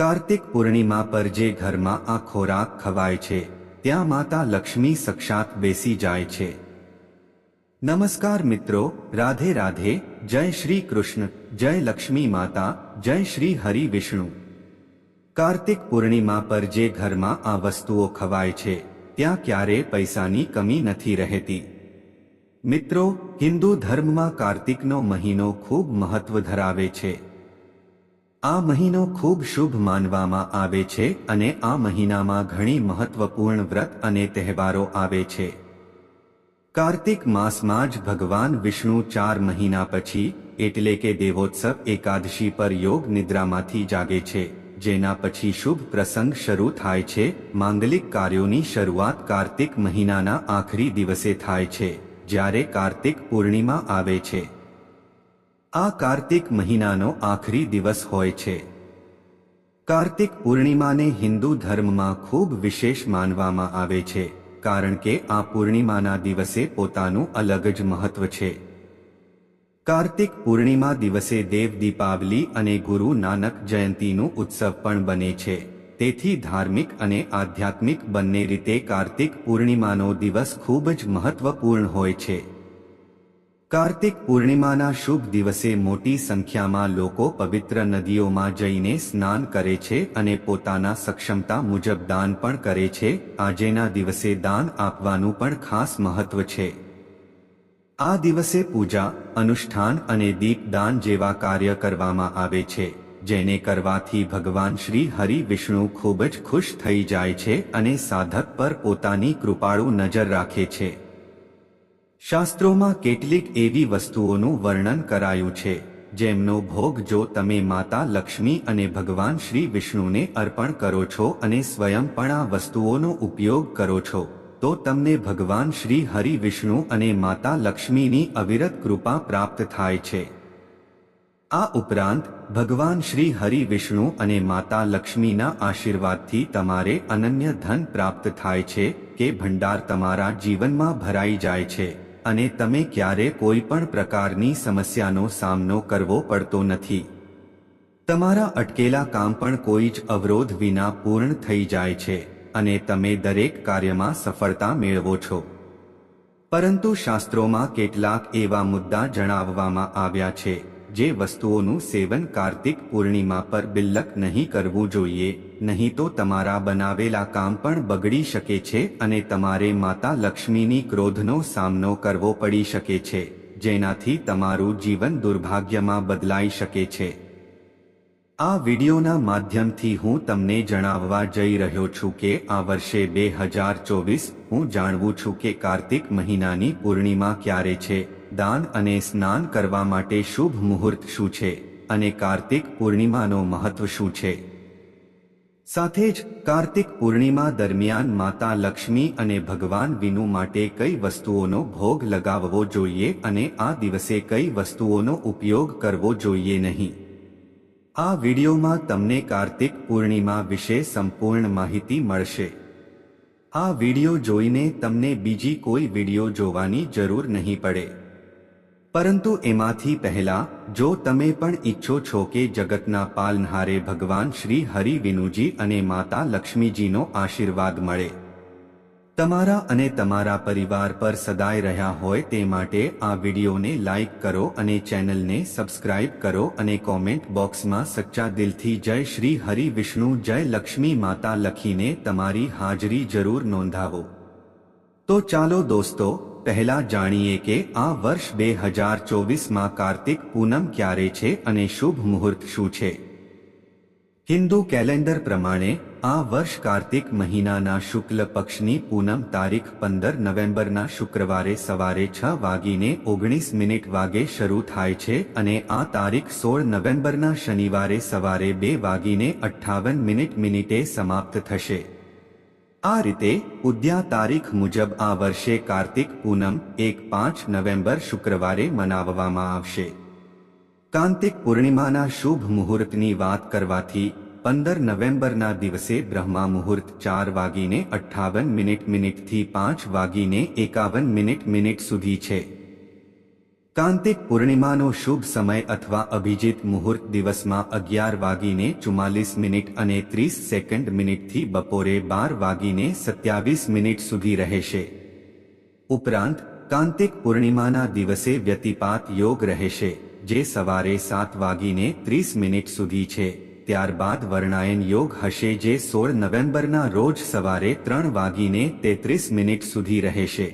કાર્તિક પૂર્ણિમા પર જે ઘરમાં આ ખોરાક ખવાય છે, ત્યાં માતા લક્ષ્મી સક્ષાત બેસી જાય છે. નમસ્કાર મિત્રો, રાધે રાધે, જય શ્રી કૃષ્ણ, જય લક્ષ્મી માતા, જય શ્રી હરિ વિષ્ણુ. કાર્તિક પૂર્ણિમા પર જે ઘરમાં આ વસ્તુઓ ખવાય છે, ત્યાં ક્યારે પૈસાની કમી નથી રહેતી. મિત્રો, હિન્દુ ધર્મમાં કાર્તિકનો મહિનો ખૂબ મહત્વ ધરાવે છે. આ મહિનો ખૂબ શુભ માનવામાં આવે છે અને આ મહિનામાં ઘણી મહત્વપૂર્ણ વ્રત અને તહેવારો આવે છે. કાર્તિક માસમાં જ ભગવાન વિષ્ણુ ચાર મહિના પછી, એટલે કે દેવોત્સવ એકાદશી પર યોગ નિદ્રામાંથી જાગે છે, જેના પછી શુભ પ્રસંગ શરૂ થાય છે, માંગલિક કાર્યોની શરૂઆત કાર્તિક મહિનાના આખરી દિવસે થાય છે, જ્યારે કાર્તિક પૂર્ણિમા આવે છે. આ કાર્તિક મહિનાનો આખરી દિવસ હોય છે. કાર્તિક પૂર્ણિમાને હિન્દુ ધર્મમાં ખૂબ વિશેષ માનવામાં આવે છે, કારણ કે આ પૂર્ણિમાના દિવસે પોતાનું અલગ જ મહત્વ છે. કાર્તિક પૂર્ણિમા દિવસે દેવ દીપાવલી અને ગુરુ નાનક જયંતીનું ઉત્સવ પણ બને છે. તેથી ધાર્મિક અને આધ્યાત્મિક બંને રીતે કાર્તિક પૂર્ણિમાનો દિવસ ખૂબ જ મહત્વપૂર્ણ હોય છે. કાર્તિક પૂર્ણિમાના શુભ દિવસે મોટી સંખ્યામાં લોકો પવિત્ર નદીઓમાં જઈને સ્નાન કરે છે અને પોતાના સક્ષમતા મુજબ દાન પણ કરે છે. આજેના દિવસે દાન આપવાનું પણ ખાસ મહત્વ છે. આ દિવસે પૂજા, અનુષ્ઠાન અને દીપદાન જેવા કાર્ય કરવામાં આવે છે, જેને કરવાથી ભગવાન શ્રી હરિ વિષ્ણુ ખૂબ જ ખુશ થઈ જાય છે અને સાધક પર પોતાની કૃપાળુ નજર રાખે છે. શાસ્ત્રોમાં કેટલીક એવી વસ્તુઓનું વર્ણન કરાયું છે, જેમનો ભોગ જો તમે માતા લક્ષ્મી અને ભગવાન શ્રી વિષ્ણુને અર્પણ કરો છો અને સ્વયં પણ આ વસ્તુઓનો ઉપયોગ કરો છો, તો તમને ભગવાન શ્રી હરિ વિષ્ણુ અને માતા લક્ષ્મીની અવિરત કૃપા પ્રાપ્ત થાય છે. આ ઉપરાંત, ભગવાન શ્રી હરિ વિષ્ણુ અને માતા લક્ષ્મીના આશીર્વાદથી તમારે અનન્ય ધન પ્રાપ્ત થાય છે, કે ભંડાર તમારા જીવનમાં ભરાઈ જાય છે. અને તમે ક્યારે કોઈ પણ પ્રકારની સમસ્યાનો સામનો કરવો પડતો નથી. તમારા અટકેલા કામ પણ કોઈ જ અવરોધ વિના પૂર્ણ થઈ જાય છે અને તમે દરેક કાર્યમાં સફળતા મેળવો છો. પરંતુ શાસ્ત્રોમાં કેટલાક એવા મુદ્દા જણાવવામાં આવ્યા છે. જે વસ્તુઓનું સેવન કાર્તિક પૂર્ણિમા પર બિલ્લક નહીં કરવું જોઈએ, નહીં તો તમારા બનાવેલા કામ પણ બગડી શકે છે અને તમારે માતા લક્ષ્મીની ક્રોધનો સામનો કરવો પડી શકે છે, જેનાથી તમારું જીવન દુર્ભાગ્યમાં બદલાઈ શકે છે. આ વિડિયોના માધ્યમથી હું તમને જણાવવા જઈ રહ્યો છું કે આ વર્ષે બે હજાર ચોવીસ હું જાણવું છું કે કાર્તિક મહિનાની પૂર્ણિમા ક્યારે છે, દાન અને સ્નાન કરવા માટે શુભ મુહૂર્ત શું છે અને કાર્તિક પૂર્ણિમાનો મહત્વ શું છે. સાથે જ, કાર્તિક પૂર્ણિમા દરમિયાન માતા લક્ષ્મી અને ભગવાન વિનુ માટે કઈ વસ્તુઓનો ભોગ લગાવવો જોઈએ અને આ દિવસે કઈ વસ્તુઓનો ઉપયોગ કરવો જોઈએ નહીં. આ વિડીયોમાં તમને કાર્તિક પૂર્ણિમા વિશે સંપૂર્ણ માહિતી મળશે. આ વીડિયો જોઈને તમને બીજી કોઈ વીડિયો જોવાની જરૂર નહીં પડે. પરંતુ એમાંથી પહેલા, જો તમે પણ ઈચ્છો છો કે જગતના પાલનહારે ભગવાન શ્રી હરિ વિનુજી અને માતા લક્ષ્મીજીનો આશીર્વાદ મળે તમારા અને તમારા પરિવાર પર સદાય રહ્યા હોય તે માટે આ વિડીયોને લાઇક કરો અને ચેનલને સબસ્ક્રાઇબ કરો અને કોમેન્ટ બોક્સમાં સચ્ચા દિલથી જય શ્રી હરિ વિષ્ણુ, જય લક્ષ્મી માતા લખીને તમારી હાજરી જરૂર નોંધાવો. તો ચાલો દોસ્તો, પહેલા જાણીએ કે આ વર્ષ બે હજાર ચોવીસમાં કાર્તિક પૂનમ ક્યારે છે અને શુભ મુહૂર્ત શું છે? હિન્દુ કેલેન્ડર પ્રમાણે, આ વર્ષ કાર્તિક મહિનાના શુક્લ પક્ષની પૂનમ તારીખ પંદર નવેમ્બરના શુક્રવારે સવારે છ વાગીને ઓગણીસ મિનિટ વાગે શરૂ થાય છે અને આ તારીખ સોળ નવેમ્બરના શનિવારે સવારે બે વાગીને અઠ્ઠાવન મિનિટ મિનિટે સમાપ્ત થશે. આ રીતે, ઉદ્યા તારીખ મુજબ આ વર્ષે કાર્તિક પૂનમ, એક પાંચ નવેમ્બર શુક્રવારે મનાવવામાં આવશે. કાર્તિક પૂર્ણિમાના શુભ મુહૂર્તની વાત કરવાથી પંદર નવેમ્બરના દિવસે બ્રહ્મા મુહૂર્ત ચાર વાગીને અઠ્ઠાવન મિનિટ મિનિટથી પાંચ વાગીને એકાવન મિનિટ મિનિટ સુધી છે. કાંતિક પૂર્ણિમાનો શુભ સમય અથવા અભિજીત મુહૂર્ત દિવસમાં અગિયાર વાગીને ચુમ્માલીસ મિનિટ અને ત્રીસ સેકન્ડ મિનિટથી બપોરે બાર વાગીને સત્યાવીસ મિનિટ સુધી રહેશે. ઉપરાંત, કાંતિક પૂર્ણિમાના દિવસે વ્યતિપાત યોગ રહેશે. જે સવારે સાત વાગીને ત્રીસ મિનિટ સુધી છે, ત્યારબાદ વર્ણાયન યોગ હશે જે સોળ નવેમ્બરના રોજ સવારે ત્રણ વાગીને તેત્રીસ મિનિટ સુધી રહેશે.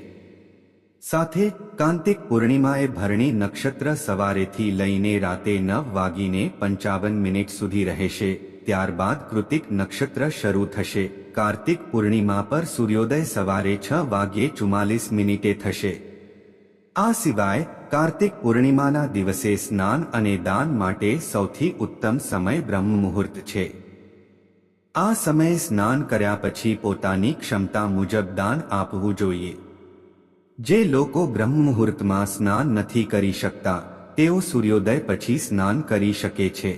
સાથે કાર્તિક પૂર્ણિમાએ ભરણી નક્ષત્ર સવારેથી લઈને રાતે નવ વાગીને પંચાવન મિનિટ સુધી રહેશે, ત્યારબાદ કૃતિક નક્ષત્ર શરૂ થશે. કાર્તિક પૂર્ણિમા પર સૂર્યોદય સવારે છ વાગ્યે ચુમ્માલીસ મિનિટે થશે. આ સિવાય કાર્તિક પૂર્ણિમાના દિવસે સ્નાન અને દાન માટે સૌથી ઉત્તમ સમય બ્રહ્મ મુહૂર્ત છે. આ સમયે સ્નાન કર્યા પછી પોતાની ક્ષમતા મુજબ દાન આપવું જોઈએ. જે લોકો બ્રહ્મ મુહૂર્તમાં સ્નાન નથી કરી શકતા, તેઓ સૂર્યોદય પછી સ્નાન કરી શકે છે.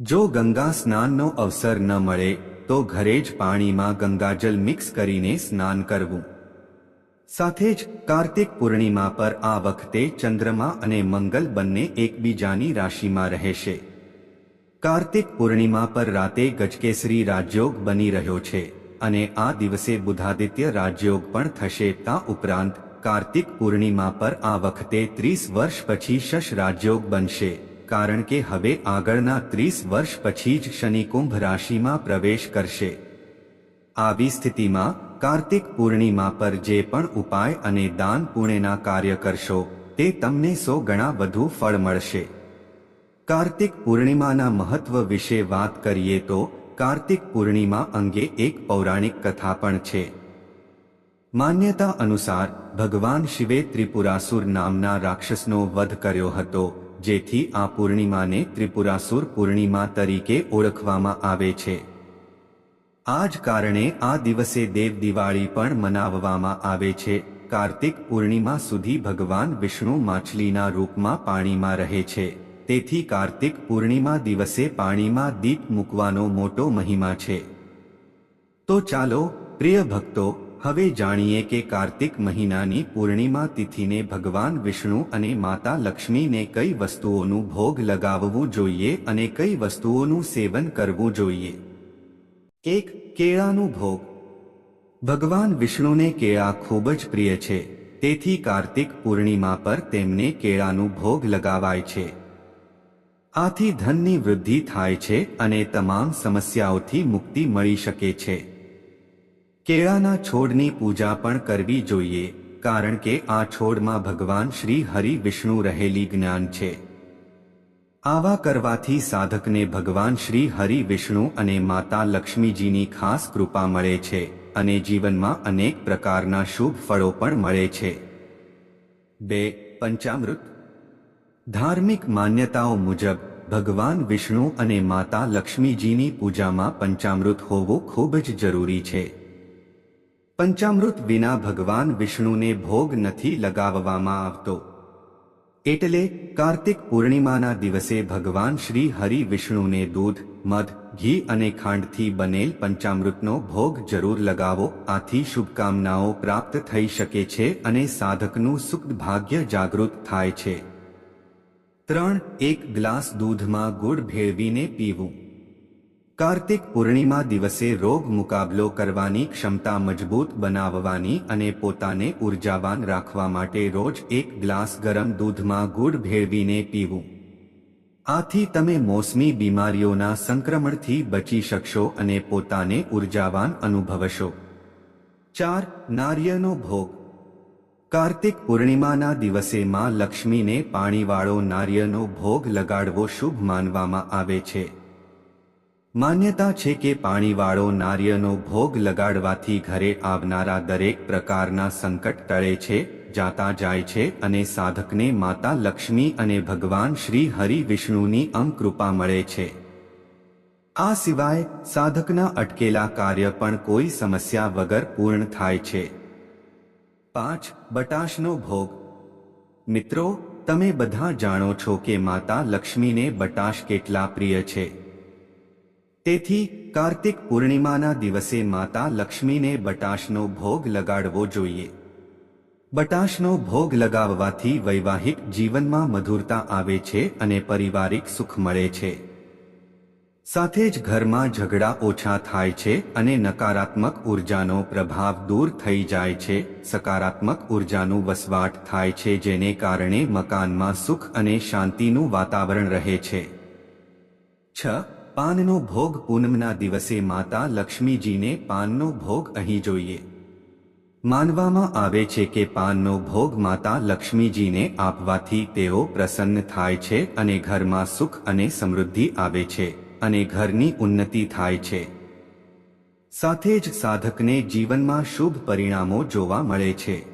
જો ગંગા સ્નાનનો અવસર ન મળે, તો ઘરે જ પાણીમાં ગંગાજલ મિક્સ કરીને સ્નાન કરવું. સાથે જ કાર્તિક પૂર્ણિમા પર આ વખતે ચંદ્રમા અને મંગલ બંને એકબીજાની રાશિમાં રહેશે. કાર્તિક પૂર્ણિમા પર રાતે ગજકેસરી રાજયોગ બની રહ્યો છે અને આ દિવસે બુધાદિત્ય રાજયોગ પણ થશે તા ઉપરાંત કાર્તિક પૂર્ણિમા પર આ વખતે ત્રીસ વર્ષ પછી શશ રાજયોગ બનશે, કારણ કે હવે આગળના ત્રીસ વર્ષ પછી જ શનિ કુંભ રાશિમાં પ્રવેશ કરશે. આવી સ્થિતિમાં કાર્તિક પૂર્ણિમા પર જે પણ ઉપાય અને દાન પુણ્યના કાર્ય કરશો, તે તમને સો ગણા વધુ ફળ મળશે. કાર્તિક પૂર્ણિમાના મહત્વ વિશે વાત કરીએ તો, કાર્તિક પૂર્ણિમા અંગે એક પૌરાણિક કથા પણ છે. માન્યતા અનુસાર, ભગવાન શિવે ત્રિપુરાસુર નામના રાક્ષસનો વધ કર્યો હતો, જેથી આ પૂર્ણિમાને ત્રિપુરાસુર પૂર્ણિમા તરીકે ઓળખવામાં આવે છે. આ જ કારણે આ દિવસે દેવ દિવાળી પણ મનાવવામાં આવે છે. કાર્તિક પૂર્ણિમા સુધી ભગવાન વિષ્ણુ માછલીના રૂપમાં પાણીમાં રહે છે. તેથી કાર્તિક પૂર્ણિમા દિવસે પાણીમાં દીપ મૂકવાનો મોટો મહિમા છે. તો ચાલો, પ્રિય ભક્તો, હવે જાણીએ કે કાર્તિક મહિનાની પૂર્ણિમા તિથિને ભગવાન વિષ્ણુ અને માતા લક્ષ્મીને કઈ વસ્તુઓનું ભોગ લગાવવું જોઈએ અને કઈ વસ્તુઓનું સેવન કરવું જોઈએ. એક કેળાનું ભોગ. ભગવાન વિષ્ણુને કેળા ખૂબ જ પ્રિય છે, તેથી કાર્તિક પૂર્ણિમા પર તેમને કેળાનું ભોગ લગાવાય છે. આથી ધનની વૃદ્ધિ થાય છે અને તમામ સમસ્યાઓથી મુક્તિ મળી શકે છે. કેળાના છોડની પૂજા પણ કરવી જોઈએ, કારણ કે આ છોડમાં ભગવાન શ્રી હરિ વિષ્ણુ રહેલી જ્ઞાન છે. આવા કરવાથી સાધકને ભગવાન શ્રી હરિ વિષ્ણુ અને માતા લક્ષ્મીજીની ખાસ કૃપા મળે છે અને જીવનમાં અનેક પ્રકારના શુભ ફળો પણ મળે છે. બે, પંચામૃત. ધાર્મિક માન્યતાઓ મુજબ, ભગવાન વિષ્ણુ અને માતા લક્ષ્મીજીની પૂજામાં પંચામૃત હોવું ખૂબ જ જરૂરી છે. પંચામૃત વિના ભગવાન વિષ્ણુને ભોગ નથી લગાવવામાં આવતો. એટલે કાર્તિક પૂર્ણિમાના દિવસે ભગવાન શ્રી હરિ વિષ્ણુને દૂધ, મધ, ઘી અને ખાંડથી બનેલ પંચામૃતનો ભોગ જરૂર લગાવો. આથી શુભકામનાઓ પ્રાપ્ત થઈ શકે છે અને સાધકનું સુખ ભાગ્ય જાગૃત થાય છે. ત્રણ, એક ગ્લાસ દૂધમાં ગુડ ભેળવીને પીવું. કાર્તિક પૂર્ણિમા દિવસે રોગ મુકાબલો કરવાની ક્ષમતા મજબૂત બનાવવાની અને પોતાને ઉર્જાવાન રાખવા માટે રોજ એક ગ્લાસ ગરમ દૂધમાં ગુડ ભેળવીને પીવું. આથી તમે મોસમી બીમારીઓના સંક્રમણથી બચી શકશો અને પોતાને ઉર્જાવાન અનુભવશો. ચાર નારિયેળનો ભોગ. કાર્તિક પૂર્ણિમાના દિવસે માં લક્ષ્મીને પાણીવાળો નારિયેળનો ભોગ લગાડવો શુભ માનવામાં આવે છે. માન્યતા છે કે પાણીવાળો નારિયેળનો ભોગ લગાડવાથી ઘરે આવનારા દરેક પ્રકારના સંકટ ટળે છે, જાતા જાય છે અને સાધકને માતા લક્ષ્મી અને ભગવાન શ્રી હરિ વિષ્ણુની અમ કૃપા મળે છે. આ સિવાય સાધકના અટકેલા કાર્ય પણ કોઈ સમસ્યા વગર પૂર્ણ થાય છે. પાંચ બટાશનો ભોગ. મિત્રો, તમે બધા જાણો છો કે માતા લક્ષ્મીને બટાશ કેટલા પ્રિય છે. તેથી કાર્તિક પૂર્ણિમાના દિવસે માતા લક્ષ્મીને બટાશનો ભોગ લગાડવો જોઈએ. બટાશનો ભોગ લગાવવાથી વૈવાહિક જીવનમાં મધુરતા આવે છે અને પારિવારિક સુખ મળે છે. સાથે જ ઘરમાં ઝઘડા ઓછા થાય છે અને નકારાત્મક ઉર્જાનો પ્રભાવ દૂર થઈ જાય છે. સકારાત્મક ઉર્જાનું વસવાટ થાય છે જેને કારણે મકાનમાં સુખ અને શાંતિનું વાતાવરણ રહે છે. છ પાનનો ભોગ પૂનમના દિવસે માતા લક્ષ્મીજીને પાનનો ભોગ અહીં જોઈએ. માનવામાં આવે છે કે પાનનો ભોગ માતા લક્ષ્મીજીને આપવાથી તેઓ પ્રસન્ન થાય છે અને ઘરમાં સુખ અને સમૃદ્ધિ આવે છે અને ઘરની ઉન્નતિ થાય છે. સાથે જ સાધકને જીવનમાં શુભ પરિણામો જોવા મળે છે.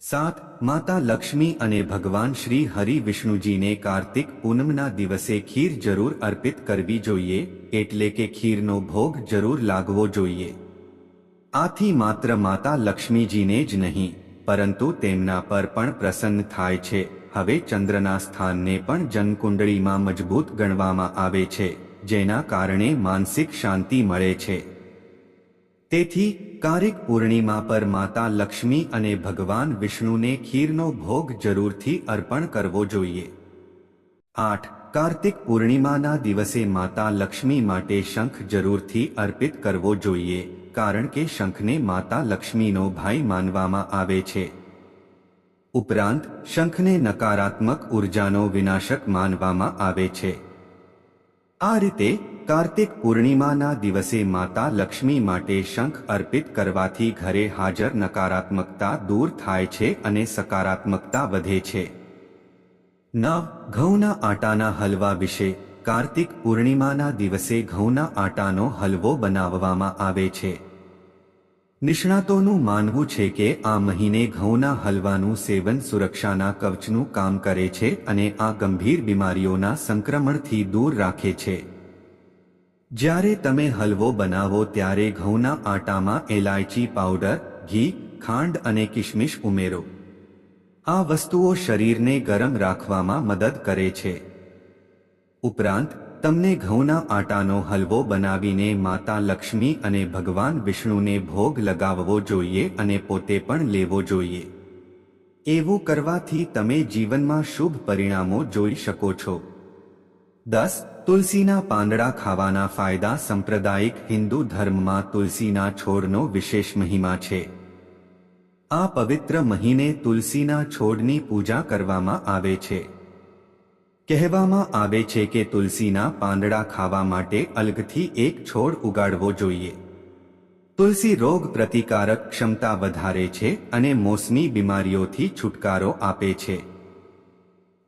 સાત માતા લક્ષ્મી અને ભગવાન શ્રી હરિ વિષ્ણુજીને કાર્તિક પૂનમના દિવસે ખીર જરૂર અર્પિત કરવી જોઈએ, એટલે કે ખીરનો ભોગ જરૂર લાગવો જોઈએ. આથી માત્ર માતા લક્ષ્મીજીને જ નહીં, પરંતુ તેમના પર પણ પ્રસન્ન થાય છે. હવે ચંદ્રના સ્થાનને પણ જનકુંડળીમાં મજબૂત ગણવામાં આવે છે, જેના કારણે માનસિક શાંતિ મળે છે. તેથી કારિક પૂર્ણિમા પર માતા લક્ષ્મી અને ભગવાન વિષ્ણુને ખીરનો ભોગ જરૂરથી અર્પણ કરવો જોઈએ. આઠ. કાર્તિક પૂર્ણિમાના દિવસે માતા લક્ષ્મી માટે શંખ જરૂરથી અર્પિત કરવો જોઈએ, કારણ કે શંખને માતા લક્ષ્મીનો ભાઈ માનવામાં આવે છે. ઉપરાંત, શંખને નકારાત્મક ઉર્જાનો વિનાશક માનવામાં આવે છે. આ રીતે કાર્તિક પૂર્ણિમાના દિવસે માતા લક્ષ્મી માટે શંખ અર્પિત કરવાથી ઘરે હાજર નકારાત્મકતા દૂર થાય છે અને સકારાત્મકતા વધે છે. નવ ઘઉંના આટાના હલવા વિશે કાર્તિક પૂર્ણિમાના દિવસે ઘઉંના આટાનો હલવો બનાવવામાં આવે છે. નિષ્ણાતોનું માનવું છે કે આ મહિને ઘઉંના હલવાનું સેવન સુરક્ષાના કવચનું કામ કરે છે અને આ ગંભીર બીમારીઓના સંક્રમણથી દૂર રાખે છે. જ્યારે તમે હલવો બનાવો ત્યારે ઘઉંના આટામાં એલાયચી પાવડર, ઘી, ખાંડ અને કિશમિશ ઉમેરો. આ વસ્તુઓ શરીરને ગરમ રાખવામાં મદદ કરે છે. ઉપરાંત, તમને ઘઉંના આટાનો હલવો બનાવીને માતા લક્ષ્મી અને ભગવાન વિષ્ણુને ભોગ લગાવવો જોઈએ અને પોતે પણ લેવો જોઈએ. એવું કરવાથી તમે જીવનમાં શુભ પરિણામો જોઈ શકો છો. દસ તુલસીના પાંદડા ખાવાના ફાયદા સંપ્રદાયિક હિન્દુ ધર્મમાં તુલસીના છોડનો વિશેષ મહિમા છે. આ પવિત્ર મહિને તુલસીના છોડની પૂજા કરવામાં આવે છે. કહેવામાં આવે છે કે તુલસીના પાંદડા ખાવા માટે અલગથી એક છોડ ઉગાડવો જોઈએ. તુલસી રોગ પ્રતિકારક ક્ષમતા વધારે છે અને મોસમી બીમારીઓથી છુટકારો આપે છે.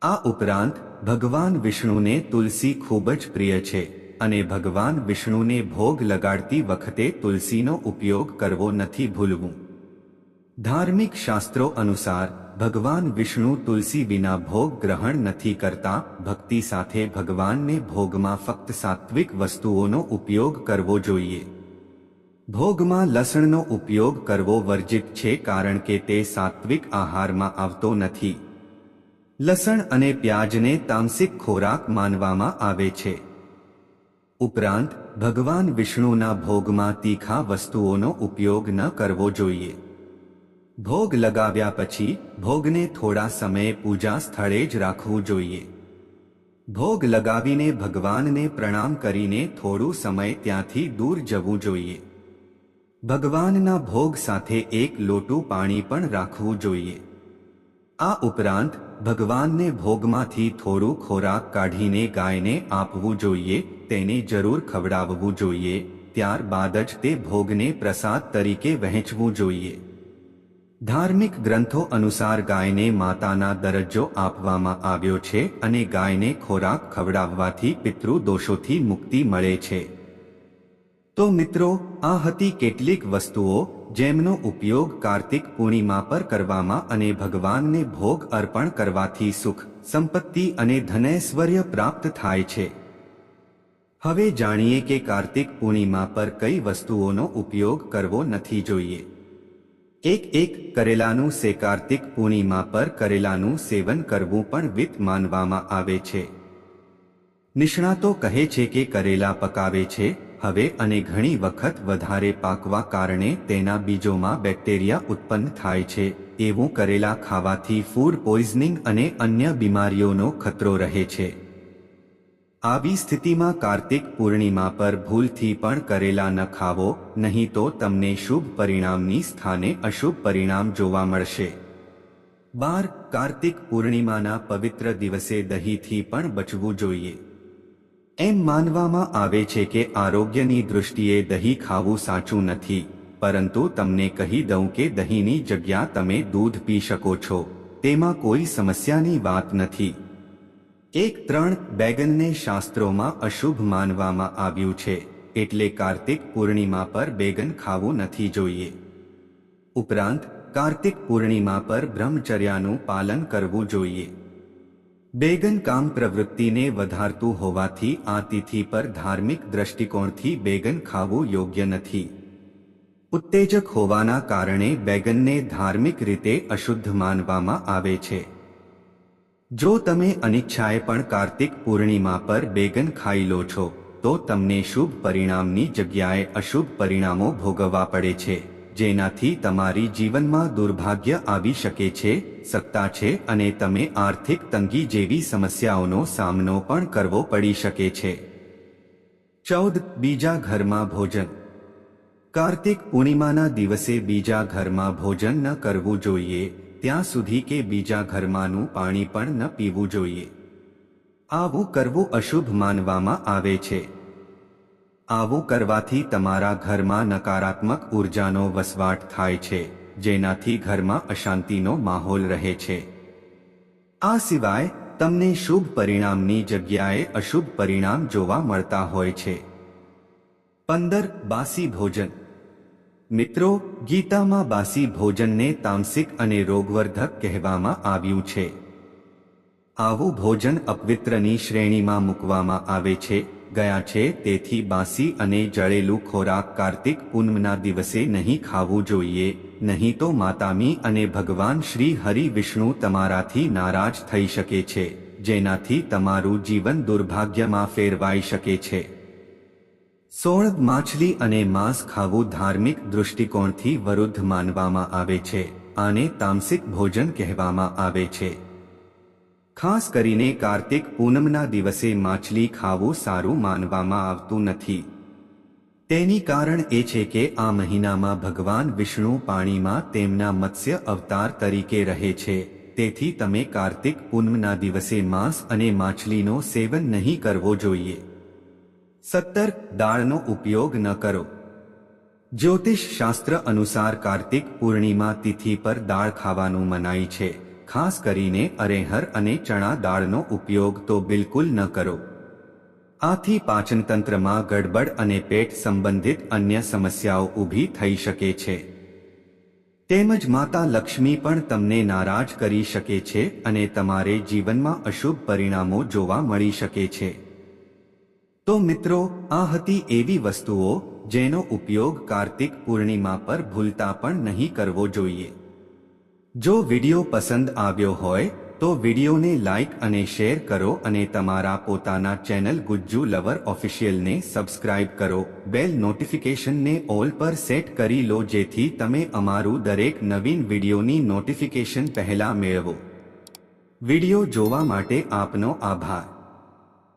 આ ઉપરાંત ભગવાન વિષ્ણુને તુલસી ખૂબ જ પ્રિય છે અને ભગવાન વિષ્ણુને ભોગ લગાડતી વખતે તુલસીનો ઉપયોગ કરવો નથી ભૂલવું. ધાર્મિક શાસ્ત્રો અનુસાર, ભગવાન વિષ્ણુ તુલસી વિના ભોગ ગ્રહણ નથી કરતા, ભક્તિ સાથે ભગવાનને ભોગમાં ફક્ત સાત્વિક વસ્તુઓનો ઉપયોગ કરવો જોઈએ. ભોગમાં લસણનો ઉપયોગ કરવો વર્જિત છે કારણ કે તે સાત્વિક આહારમાં આવતો નથી. લસણ અને પ્યાજને તામસિક ખોરાક માનવામાં આવે છે. ઉપરાંત, ભગવાન વિષ્ણુના ભોગમાં તીખા વસ્તુઓનો ઉપયોગ ન કરવો જોઈએ. ભોગ લગાવ્યા પછી, ભોગને થોડા સમયે પૂજા સ્થળે જ રાખવું જોઈએ. ભોગ લગાવીને ભગવાનને પ્રણામ કરીને થોડું સમય ત્યાંથી દૂર જવું જોઈએ. ભગવાનના ભોગ સાથે એક લોટું પાણી પણ રાખવું જોઈએ. આ ઉપરાંત ભગવાનને ભોગમાંથી થોડું ખોરાક કાઢીને ગાયને આપવું જોઈએ, તેને જરૂર ખવડાવવું જોઈએ, ત્યારબાદ જ તે ભોગને પ્રસાદ તરીકે વહેંચવું જોઈએ. ધાર્મિક ગ્રંથો અનુસાર ગાયને માતાના દરજ્જો આપવામાં આવ્યો છે અને ગાયને ખોરાક ખવડાવવાથી પિતૃ દોષોથી મુક્તિ મળે છે. તો મિત્રો, આ હતી કેટલીક વસ્તુઓ જેમનો ઉપયોગ કાર્તિક પૂર્ણિમા પર કરવામાં અને ભગવાનને ભોગ અર્પણ કરવાથી સુખ, સંપત્તિ અને ધનૈશ્વર્ય પ્રાપ્ત થાય છે. હવે જાણીએ કે કાર્તિક પૂર્ણિમા પર કઈ વસ્તુઓનો ઉપયોગ કરવો નથી જોઈએ. એક એક કરેલાનું સે કાર્તિક પૂર્ણિમા પર કરેલાનું સેવન કરવું પણ વિત માનવામાં આવે છે. નિષ્ણાતો કહે છે કે કરેલા પકાવે છે હવે અને ઘણી વખત વધારે પાકવા કારણે તેના બીજોમાં બેક્ટેરિયા ઉત્પન્ન થાય છે. એવું કરેલા ખાવાથી ફૂડ પોઈઝનિંગ અને અન્ય બીમારીઓનો ખતરો રહે છે. આવી સ્થિતિમાં કાર્તિક પૂર્ણિમા પર ભૂલથી પણ કરેલા ન ખાવો, નહીં તો તમને શુભ પરિણામની સ્થાને અશુભ પરિણામ જોવા મળશે. બાર, કાર્તિક પૂર્ણિમાના પવિત્ર દિવસે દહીંથી પણ બચવું જોઈએ. એમ માનવામાં આવે છે કે આરોગ્યની દૃષ્ટિએ દહીં ખાવું સાચું નથી, પરંતુ તમને કહી દઉં કે દહીંની જગ્યા તમે દૂધ પી શકો છો, તેમાં કોઈ સમસ્યાની વાત નથી. એક ત્રણ બેગનને શાસ્ત્રોમાં અશુભ માનવામાં આવ્યું છે, એટલે કાર્તિક પૂર્ણિમા પર બેગન ખાવું નથી જોઈએ. ઉપરાંત, કાર્તિક પૂર્ણિમા પર બ્રહ્મચર્યાનું પાલન કરવું જોઈએ. બેગન કામ પ્રવૃત્તિને વધારતું હોવાથી આ તિથિ પર ધાર્મિક દ્રષ્ટિકોણથી બેગન ખાવું યોગ્ય નથી. ઉત્તેજક હોવાના કારણે બેગનને ધાર્મિક રીતે અશુદ્ધ માનવામાં આવે છે. જો તમે અનિચ્છાએ પણ કાર્તિક પૂર્ણિમા પર બેગન ખાઈ લો છો, તો તમને શુભ પરિણામની જગ્યાએ અશુભ પરિણામો ભોગવવા પડે છે. જેનાથી તમારી જીવનમાં દુર્ભાગ્ય આવી શકે છે, સત્તા છે અને તમે આર્થિક તંગી જેવી સમસ્યાઓનો સામનો પણ કરવો પડી શકે છે. ચૌદ, બીજા ઘરમાં ભોજન. કાર્તિક પૂર્ણિમાના દિવસે બીજા ઘરમાં ભોજન ન કરવું જોઈએ, ત્યાં સુધી કે બીજા ઘરમાંનું પાણી પણ ન પીવું જોઈએ. આવું કરવું અશુભ માનવામાં આવે છે. આવું કરવાથી તમારા ઘરમાં નકારાત્મક ઉર્જાનો વસવાટ થાય છે, જેનાથી ઘરમાં અશાંતિનો માહોલ રહે છે. આ સિવાય, તમને શુભ પરિણામની જગ્યાએ અશુભ પરિણામ જોવા મળતા હોય છે. પંદર બાસી ભોજન. મિત્રો, ગીતામાં બાસી ભોજનને તામસિક અને રોગવર્ધક કહેવામાં આવ્યું છે. આવું ભોજન અપવિત્રની શ્રેણીમાં મૂકવામાં આવે છે ગયા છે, તેથી બાસી અને જળેલું ખોરાક કાર્તિક પૂનમના દિવસે નહીં ખાવું જોઈએ. નહીં તો માતામી અને ભગવાન શ્રી હરિ વિષ્ણુ તમારાથી નારાજ થઈ શકે છે, જેનાથી તમારું જીવન દુર્ભાગ્યમાં ફેરવાઈ શકે છે. સોળ માછલી અને માંસ ખાવું ધાર્મિક દૃષ્ટિકોણથી વરુદ્ધ માનવામાં આવે છે, આને તામસિક ભોજન કહેવામાં આવે છે. ખાસ કરીને કાર્તિક પૂનમના દિવસે માછલી ખાવું સારું માનવામાં આવતું નથી. તેની કારણ એ છે કે આ મહિનામાં ભગવાન વિષ્ણુ પાણીમાં તેમના મત્સ્ય અવતાર તરીકે રહે છે. તેથી તમે કાર્તિક પૂનમના દિવસે માંસ અને માછલીનો સેવન નહીં કરવો જોઈએ. સત્તર, દાળનો ઉપયોગ ન કરો. જ્યોતિષ શાસ્ત્ર અનુસાર કાર્તિક પૂર્ણિમા તિથિ પર દાળ ખાવાનું મનાય છે. ખાસ કરીને અરેહર અને ચણા દાળનો ઉપયોગ તો બિલકુલ ન કરો. આથી પાચનતંત્રમાં ગડબડ અને પેટ સંબંધિત અન્ય સમસ્યાઓ ઊભી થઈ શકે છે. તેમજ માતા લક્ષ્મી પણ તમને નારાજ કરી શકે છે અને તમારે જીવનમાં અશુભ પરિણામો જોવા મળી શકે છે. તો મિત્રો, આ હતી એવી વસ્તુઓ જેનો ઉપયોગ કાર્તિક પૂર્ણિમા પર ભૂલતા પણ નહીં કરવો જોઈએ. જો વિડિયો પસંદ આવ્યો હોય, તો વિડિયોને લાઇક અને શેર કરો અને તમારા પોતાના ચેનલ ગુજ્જુ લવર ઓફિશિયલને સબસ્ક્રાઇબ કરો. બેલ નોટિફિકેશનને ઓલ પર સેટ કરી લો જેથી તમે અમારું દરેક નવીન વિડિયોની નોટિફિકેશન પહેલા મેળવો. વિડિયો જોવા માટે આપનો આભાર.